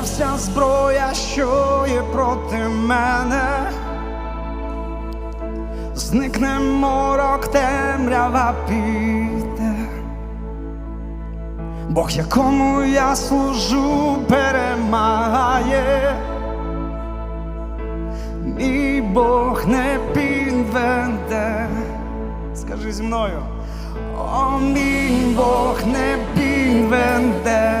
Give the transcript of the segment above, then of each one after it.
вся зброя, що є проти мене, зникне морок, темрява піде. Бог, якому я служу, перемагає. Мій Бог не підведе. Скажи зі мною. О, мій Бог не підведе.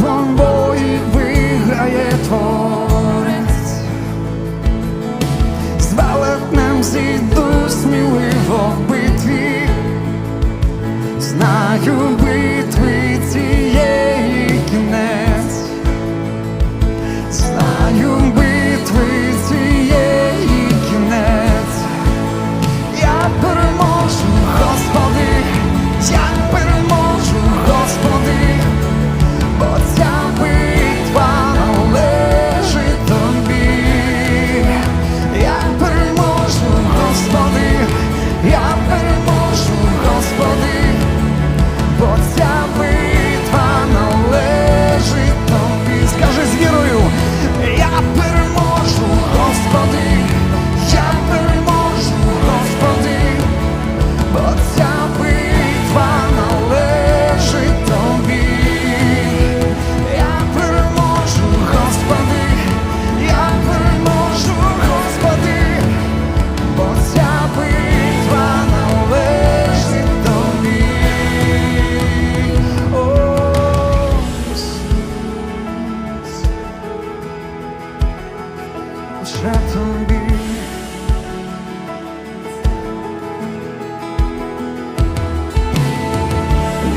won't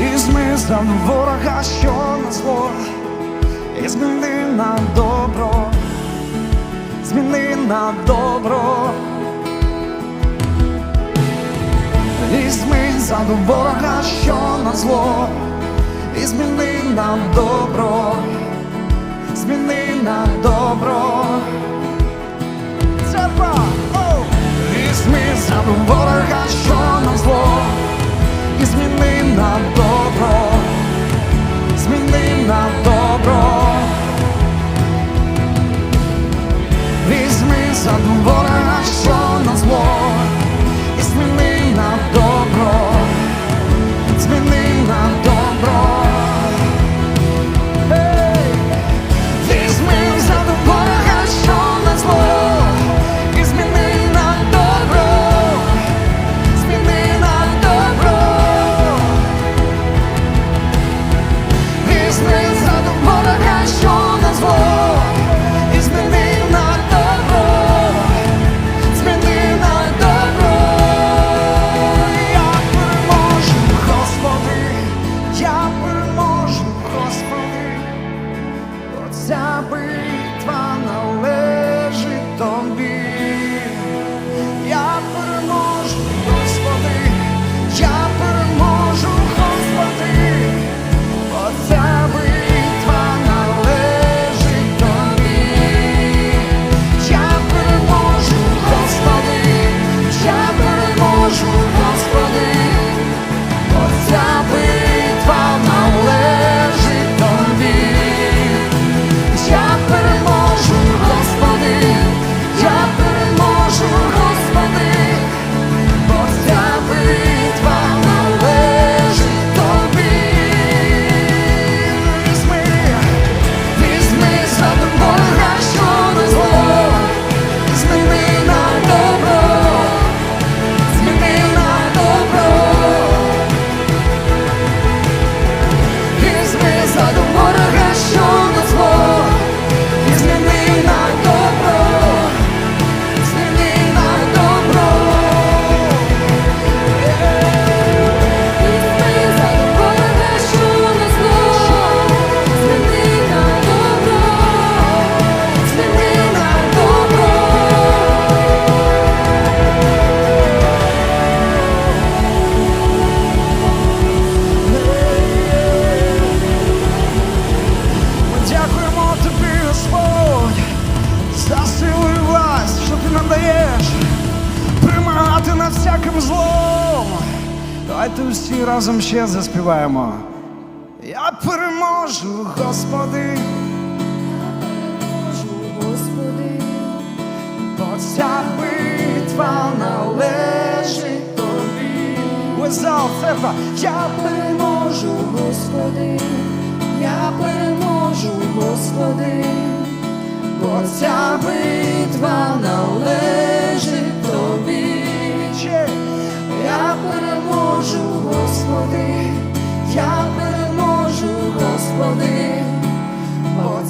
Візьми за ворога, що на зло, і зміни добро, зміни на добро. Візьми за ворога, що на зло, і зміни на добро, зміни на добро. Ворога, що на зло, і зміни на добро, зміни на добро. Візьми за ворога, що всяким злом. Давайте всі разом ще заспіваємо. Я переможу, Господи, ця битва належить тобі. Везал, церква, я переможу, Господи, я переможу, Господи, бо ця битва належить Господи, я переможу, Господи, бо